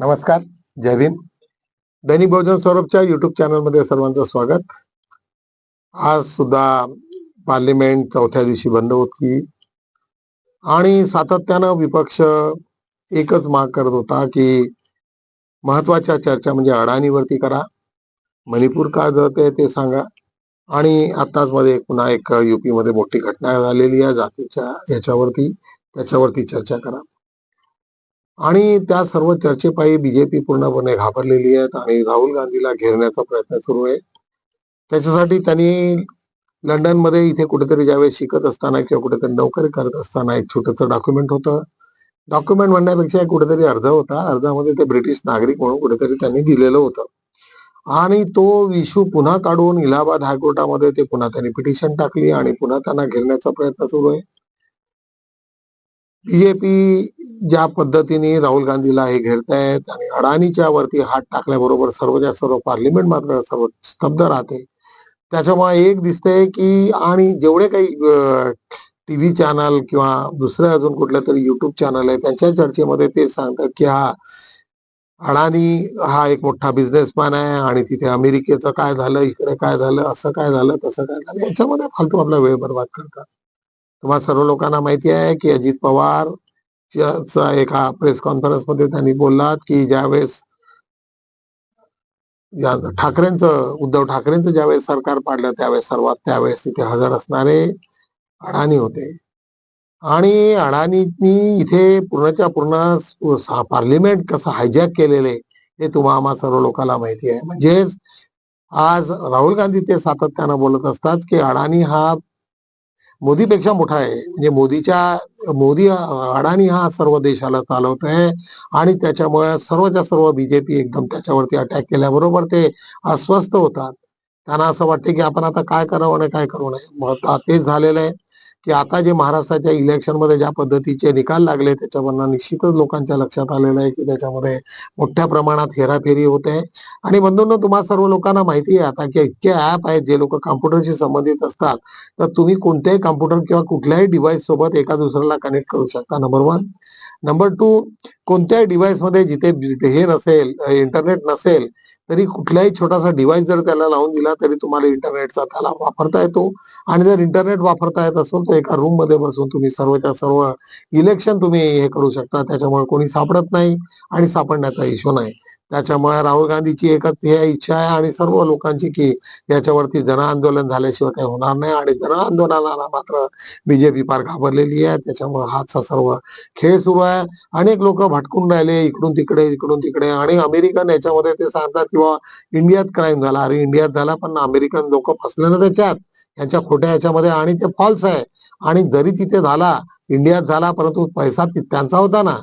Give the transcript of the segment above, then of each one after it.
नमस्कार जय भीम. दैनिक बहुजन सौरभच्या युट्यूब चॅनलमध्ये सर्वांचं स्वागत. आज सुद्धा पार्लिमेंट चौथ्या दिवशी बंद होती. आणि सातत्यानं विपक्ष एकच माग करत होता की महत्त्वाच्या चर्चा म्हणजे अडाणीवरती करा. मणिपूर का जळते ते सांगा. आणि आताच मध्ये पुन्हा एक युपीमध्ये मोठी घटना झालेली आहे जातीच्या याच्यावरती त्याच्यावरती चर्चा करा. आणि त्या सर्व चर्चेपायी बीजेपी पूर्णपणे घाबरलेली आहेत आणि राहुल गांधीला घेरण्याचा प्रयत्न सुरू आहे. त्याच्यासाठी त्यांनी लंडनमध्ये इथे कुठेतरी ज्यावेळेस शिकत असताना किंवा कुठेतरी नोकरी करत असताना एक छोटंसं डॉक्युमेंट होतं. डॉक्युमेंट म्हणण्यापेक्षा कुठेतरी अर्ज होता. अर्जामध्ये ते ब्रिटिश नागरिक म्हणून कुठेतरी त्यांनी दिलेलं होतं. आणि तो इश्यू पुन्हा काढून इलाहाबाद हायकोर्टामध्ये ते पुन्हा त्यांनी पिटिशन टाकली आणि पुन्हा त्यांना घेरण्याचा प्रयत्न सुरू आहे. बीजेपी ज्या पद्धतीने राहुल गांधीला हे घेरतायत आणि अडाणीच्या वरती हात टाकल्याबरोबर सर्वच्या सर्व पार्लिमेंट मात्र सर्व स्तब्ध राहते. त्याच्यामुळे एक दिसतंय की आणि जेवढे काही टीव्ही चॅनल किंवा दुसरे अजून कुठल्या तरी युट्यूब चॅनल आहे त्यांच्या चर्चेमध्ये ते सांगतात की हा अडाणी हा एक मोठा बिझनेसमॅन आहे आणि तिथे अमेरिकेचं काय झालं इकडे काय झालं असं काय झालं तसं काय झालं याच्यामध्ये फालतू आपला वेळ बर्बाद करतात. तुम्हाला सर्व लोकांना माहिती आहे की अजित पवार च्या एका प्रेस कॉन्फरन्समध्ये त्यांनी बोललात की ज्यावेळेस ठाकरेंचं उद्धव ठाकरेंचं ज्यावेळेस सरकार पाडलं त्यावेळेस सर्वात त्यावेळेस तिथे हजर असणारे अडाणी होते. आणि अडाणींनी इथे पूर्णच्या पूर्ण पार्लिमेंट कसं हायजॅक केलेले हे तुम्हा आम्हा सर्व लोकांना माहिती आहे. म्हणजेच आज राहुल गांधी ते सातत्यानं बोलत असतात की अडाणी हा मोदीपेक्षा मोठा आहे. म्हणजे मोदीच्या मोदी अडाणी हा सर्व देशाला चालवत आहे आणि त्याच्यामुळे सर्वच्या सर्व बीजेपी एकदम त्याच्यावरती अटॅक केल्याबरोबर ते अस्वस्थ होतात. त्यांना असं वाटते की आपण आता काय करावं आणि काय करू नये. मग तेच झालेलं आहे. की आता जे महाराष्ट्राच्या इलेक्शनमध्ये ज्या पद्धतीचे निकाल लागले त्याच्यावरनं निश्चितच लोकांच्या लक्षात आलेलं आहे की त्याच्यामध्ये मोठ्या प्रमाणात हेराफेरी होते आणि बंधूंनो तुम्हा सर्व लोकांना माहिती आहे आता की इतके ऍप आहेत जे लोक कॉम्प्युटरशी संबंधित असतात. तर तुम्ही कोणत्याही कॉम्प्युटर किंवा कुठल्याही डिव्हाइस सोबत एका दुसऱ्याला कनेक्ट करू शकता नंबर वन नंबर टू कोणत्याही डिव्हाइसमध्ये जिथे हे नसेल इंटरनेट नसेल तरी कुठलाही छोटासा डिव्हाइस जर त्याला लावून दिला तरी तुम्हाला इंटरनेटचा त्याला वापरता येतो. आणि जर इंटरनेट वापरता येत असेल तर एका रूममध्ये बसून तुम्ही सर्वच्या सर्व इलेक्शन तुम्ही हे करू शकता. त्याच्यामुळे कोणी सापडत नाही आणि सापडण्याचा इश्यू नाही. त्याच्यामुळे राहुल गांधीची एकच हे इच्छा आहे आणि सर्व लोकांची की याच्यावरती जन आंदोलन झाल्याशिवाय काही होणार नाही आणि जन आंदोलनाला मात्र बीजेपी फार घाबरलेली आहे. त्याच्यामुळे हातचा सर्व खेळ सुरू आहे. अनेक लोक भटकून राहिले इकडून तिकडे इकडून तिकडे. आणि अमेरिकन याच्यामध्ये ते सांगतात किंवा इंडियात क्राईम झाला. अरे इंडियात झाला पण अमेरिकन लोक फसले ना त्याच्यात. यांच्या खोट्या याच्यामध्ये. आणि ते फॉल्स आहे. आणि जरी तिथे झाला इंडियात झाला परंतु पैसा त्यांचा होता ना.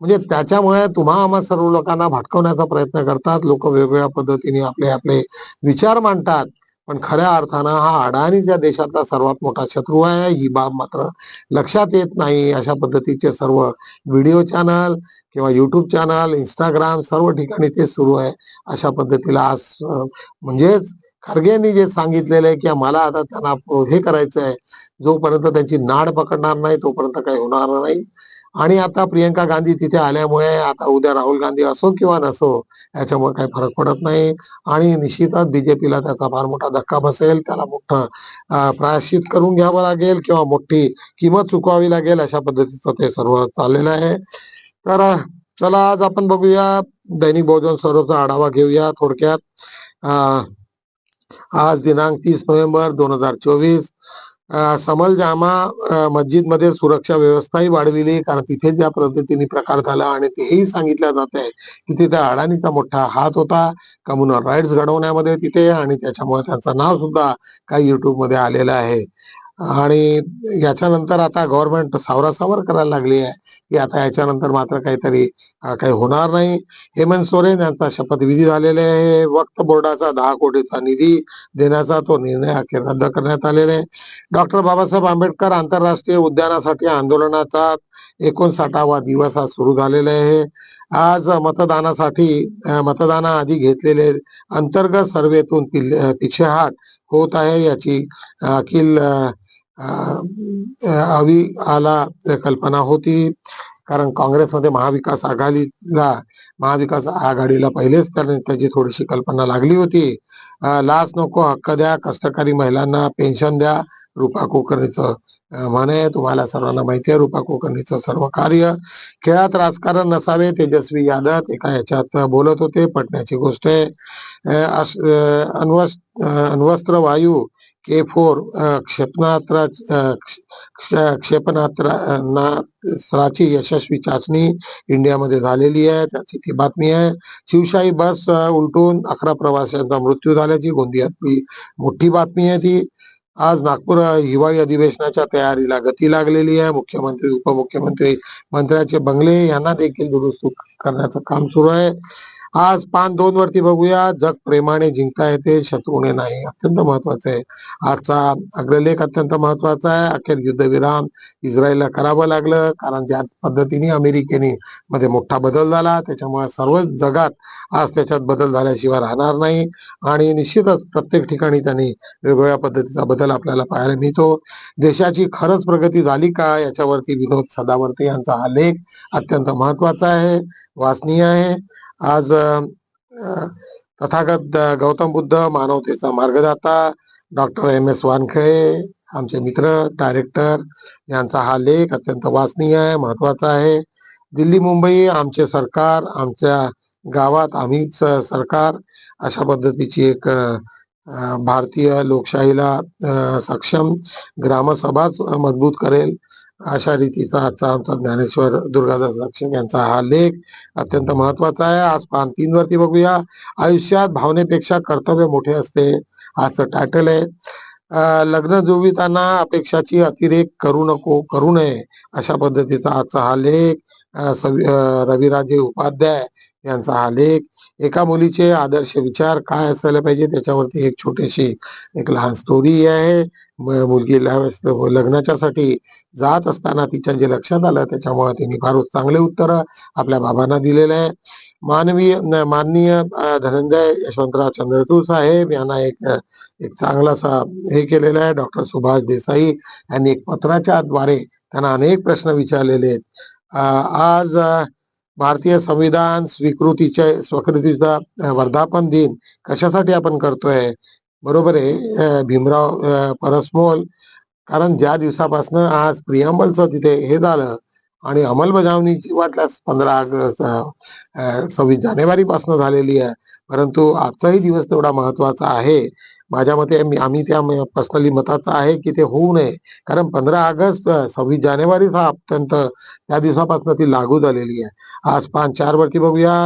म्हणजे त्याच्यामुळे तुम्हा आम्हा सर्व लोकांना भटकवण्याचा प्रयत्न करतात. लोक वेगवेगळ्या पद्धतीने आपले आपले विचार मांडतात. पण खऱ्या अर्थानं हा अडाणीच्या देशातला सर्वात मोठा शत्रू आहे ही बाब मात्र लक्षात येत नाही. अशा पद्धतीचे सर्व व्हिडिओ चॅनल किंवा युट्यूब चॅनल इंस्टाग्राम सर्व ठिकाणी ते सुरू आहे. अशा पद्धतीला आज म्हणजेच खरगेंनी जे सांगितलेलं आहे की मला आता त्यांना हे करायचं आहे जोपर्यंत त्यांची नाड पकडणार नाही तोपर्यंत काही होणार नाही. आणि आता प्रियंका गांधी तिथे आल्यामुळे आता उद्या राहुल गांधी असो किंवा नसो याच्यामुळे काही फरक पडत नाही. आणि निश्चितच बीजेपीला त्याचा फार मोठा धक्का बसेल. त्याला मोठं प्रायश्चित करून घ्यावं लागेल किंवा मोठी किंमत चुकवावी लागेल अशा पद्धतीचं ते सर्व चाललेलं आहे. तर चला आज आपण बघूया. दैनिक बहुजन सर्वचा आढावा घेऊया थोडक्यात. आज दिनांक तीस नोव्हेंबर दोन हजार चोवीस. समल जामा मस्जिदमध्ये सुरक्षा व्यवस्थाही वाढविली कारण तिथे ज्या पद्धतीने प्रकार झाला आणि तेही सांगितलं जात आहे की तिथे अडाणीचा मोठा हात होता. कम्युनल राईट्स घडवण्यामध्ये तिथे आणि त्याच्यामुळे त्यांचं नाव सुद्धा काही युट्यूबमध्ये आलेलं आहे. आणि याच्यानंतर आता गव्हर्नमेंट सावरासावर करायला लागली आहे. की आता याच्यानंतर मात्र काहीतरी काही होणार नाही. हेमंत सोरेन यांचा शपथविधी झालेला आहे. वक्त बोर्डाचा दहा कोटीचा निधी देण्याचा तो निर्णय अखेर रद्द करण्यात आलेला आहे. डॉक्टर बाबासाहेब आंबेडकर आंतरराष्ट्रीय उद्यानासाठी आंदोलनाचा एकोणसाठावा दिवस आज सुरू झालेला आहे. आज मतदानासाठी मतदानाआधी घेतलेले अंतर्गत सर्वेतून पिछेहाट होत आहे याची अखिल हवी आला कल्पना होती. कारण काँग्रेसमध्ये महाविकास आघाडीला महाविकास आघाडीला पहिलेच त्याने त्याची थोडीशी कल्पना लागली होती. लाच नको हक्क द्या कष्टकरी महिलांना पेन्शन द्या रुपा कुलकर्णीचं म्हणे तुम्हाला सर्वांना माहिती आहे रुपा कुलकर्णीचं सर्व कार्य खेळात राजकारण नसावे तेजस्वी यादव एका याच्यात बोलत होते पटण्याची गोष्ट आहे. अं, अण्वस्त्र वायू के फोर uh, क्षेपणास्त्रा uh, क्षेपणास्त्राची uh, यशस्वी चाचणी इंडियामध्ये झालेली आहे. त्याची ती बातमी आहे. शिवशाही बस उलटून अकरा प्रवाशांचा मृत्यू झाल्याची गोंदियातली मोठी बातमी आहे ती. आज नागपूर हिवाळी अधिवेशनाच्या तयारीला गती लागलेली आहे. मुख्यमंत्री उपमुख्यमंत्री मंत्र्याचे बंगले यांना देखील दुरुस्त करण्याचं काम सुरू आहे. आज पान दोन वरती बघूया. जग प्रेमाने जिंकता येते शत्रूने नाही. अत्यंत महत्वाचं आहे. आजचा अग्रलेख अत्यंत महत्त्वाचा आहे. अखेर युद्धविराम इस्रायलला करावं लागलं. कारण ज्या पद्धतीने अमेरिकेने मध्ये मोठा बदल झाला त्याच्यामुळे सर्व जगात आज त्याच्यात बदल झाल्याशिवाय राहणार नाही. आणि निश्चितच प्रत्येक ठिकाणी त्यांनी वेगवेगळ्या पद्धतीचा बदल आपल्याला पाहायला मिळतो. देशाची खरंच प्रगती झाली का? याच्यावरती विनोद सदावर्ते यांचा हा लेख अत्यंत महत्त्वाचा आहे. वाचनीय आहे. आज तथागत गौतम बुद्ध मानवतेचा मार्गदाता डॉक्टर एम एस वानखेळे आमचे मित्र डायरेक्टर यांचा हा लेख अत्यंत वाचनीय आहे महत्त्वाचा आहे. दिल्ली मुंबई आमचे सरकार आमच्या गावात आम्हीच सरकार अशा पद्धतीची एक भारतीय लोकशाहीला सक्षम ग्रामसभाच मजबूत करेल. अशा रीतीचा आजचा आमचा ज्ञानेश्वर दुर्गादास रक्षक यांचा हा लेख अत्यंत महत्त्वाचा आहे. आज पान तीन वरती बघूया. आयुष्यात भावनेपेक्षा कर्तव्य मोठे असते आजचं टायटल आहे लग्न जुळविताना अपेक्षाची अतिरेक करू नको करू नये अशा पद्धतीचा आजचा हा लेख. रविराजे उपाध्याय यांचा हा लेख. एका मुलीचे आदर्श विचार काय असायला पाहिजे त्याच्यावरती एक छोटीशी एक लहान स्टोरी आहे. मुलगी मुलगीला लग्नाच्यासाठी जात असताना तिच्या जे लक्षात आलं त्याच्यामुळे तिने फार चांगले उत्तर आपल्या बाबांना दिलेले आहे. मानवीय माननीय धनंजय यशवंतराव चंद्रचूर साहेब यांना एक एक चांगलासा हे केलेला आहे. डॉक्टर सुभाष देसाई यांनी एक पत्राच्या द्वारे त्यांना अनेक प्रश्न विचारलेले आहेत. आज भारतीय संविधान स्वीकृतीचे स्वीकृतीचा वर्धापन दिन कशासाठी आपण करतोय? बरोबर आहे भीमराव परसमोल. कारण ज्या दिवसापासून आज प्रियांबलचं तिथे हे झालं आणि अंमलबजावणीची वाटल्यास पंधरा ऑगस्ट सव्वीस जानेवारी पासून झालेली आहे. परंतु आजचाही दिवस तेवढा महत्त्वाचा आहे. माझ्या मते मी- आम्ही त्या पर्सनली मताचा आहे की ते होऊ नये. कारण पंधरा ऑगस्ट सव्वीस जानेवारी हा अत्यंत त्या दिवसापासून ती लागू झालेली आहे. आज पाच चार वरती बघूया.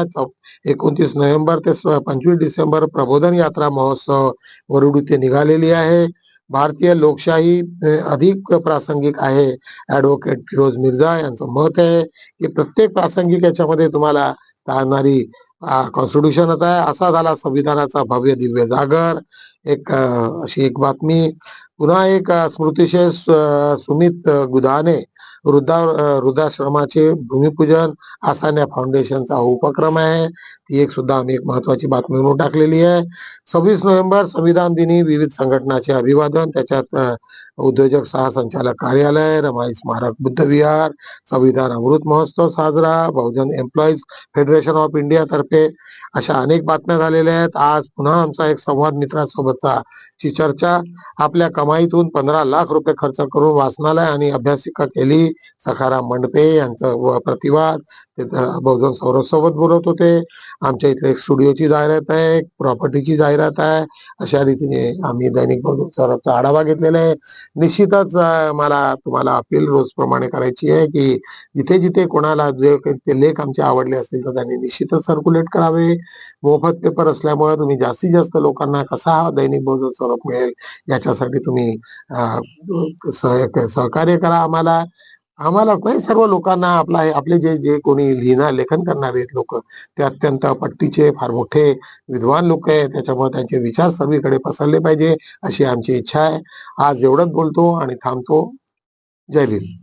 एकोणतीस नोव्हेंबर ते पंचवीस डिसेंबर प्रबोधन यात्रा महोत्सव वरुड इथे निघालेली आहे. भारतीय लोकशाही अधिक प्रासंगिक आहे. ऍडव्होकेट फिरोज मिर्झा यांचं मत आहे की प्रत्येक प्रासंगिक याच्यामध्ये तुम्हाला चालणारी कॉन्स्टिट्यूशनच आहे असा झाला संविधानाचा भव्य दिव्य जागर. एक अशी एक बातमी. पुन्हा एक स्मृतिशय सुमित अ, गुदाने वृद्धा वृद्धाश्रमाचे भूमिपूजन आसान्या फाउंडेशनचा उपक्रम आहे. ही एक सुद्धा आम्ही एक महत्वाची बातमी म्हणून टाकलेली आहे. सव्वीस नोव्हेंबर संविधान दिनी विविध संघटनाचे अभिवादन. त्याच्यात उद्योजक उद्योजक सहसंचालक कार्यालय रमाई स्मारक बुद्ध विहार संविधान अमृत महोत्सव साजरा Bahujan employees federation of India तर्फे अशा अनेक बातम्या झालेल्या आहेत. आज पुन्हा आमचा एक संवाद मित्रांसोबतचा ची चर्चा. आपल्या कमाईतून पंधरा लाख रुपये खर्च करून वाचनालय आणि अभ्यासिका केली. सखाराम मंडपे यांचं व प्रतिवाद. बहुजन सौरभ सोबत बोलत होते. आमच्या इथं एक स्टुडिओची जाहिरात आहे एक प्रॉपर्टीची जाहिरात आहे. अशा रीतीने आम्ही दैनिक बहुजन आढावा घेतलेला आहे. निश्चितच मला तुम्हाला अपील रोजप्रमाणे करायची आहे की जिथे जिथे कोणाला जे ते लेख आमचे आवडले असतील तर त्यांनी निश्चितच सर्क्युलेट करावे. मोफत पेपर असल्यामुळे तुम्ही जास्तीत जास्त लोकांना कसा हा दैनिक बहुजन स्वरूप मिळेल याच्यासाठी तुम्ही सहकार्य करा आम्हाला. आम्हाला नाही सर्व लोकांना आपला आपले जे जे कोणी लिहिणार लेखन करणारे आहेत लोक ते अत्यंत पट्टीचे फार मोठे विद्वान लोक आहेत. त्याच्यामुळे त्यांचे विचार सर्वीकडे पसरले पाहिजे अशी आमची इच्छा आहे. आज एवढंच बोलतो आणि थांबतो. जय भीम.